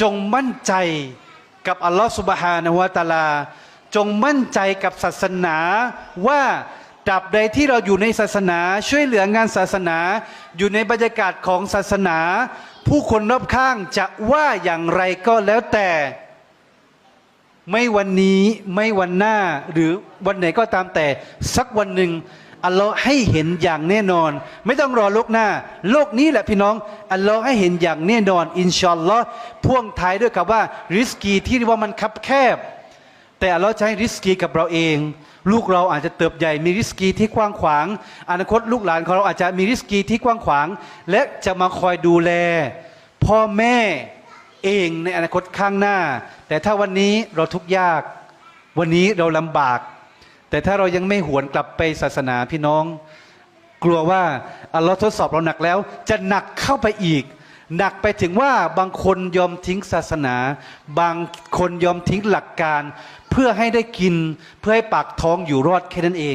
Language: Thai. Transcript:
จงมั่นใจกับอัลลอฮฺสุบฮานะฮูวะตาลา จงมั่นใจกับศาสนาว่าตราบใดที่เราอยู่ในศาสนา ช่วยเหลืองานศาสนา อยู่ในบรรยากาศของศาสนา ผู้คนรอบข้างจะว่าอย่างไรก็แล้วแต่ ไม่วันนี้ไม่วันหน้าหรือวันไหนก็ตามแต่ สักวันหนึ่ง อัลลอฮ์ให้เห็นอย่างแน่นอน ไม่ต้องรอโลกหน้า โลกนี้แหละพี่น้อง อัลลอฮ์ให้เห็นอย่างแน่นอน อินชอัลอฮ์พ่วงท้ายด้วยกับว่าริสกีที่ว่ามันคับแคบ แต่อัลลอฮ์ให้ริสกีกับเราเอง ลูกเราอาจจะเติบใหญ่มีริสกีที่กว้างขวาง อนาคตลูกหลานของเราอาจจะมีริสกีที่กว้างขวาง และจะมาคอยดูแล พ่อแม่เองในอนาคตข้างหน้า แต่ถ้าวันนี้เราทุกข์ยาก วันนี้เราลำบาก แต่ถ้าเรายังไม่หวนกลับไปศาสนาพี่น้อง กลัวว่าอัลลอฮ์ทดสอบเราหนักแล้ว จะหนักเข้าไปอีก หนักไปถึงว่าบางคนยอมทิ้งศาสนา บางคนยอมทิ้งหลักการ เพื่อให้ได้กินเพื่อให้ปากท้องอยู่รอดแค่นั้นเอง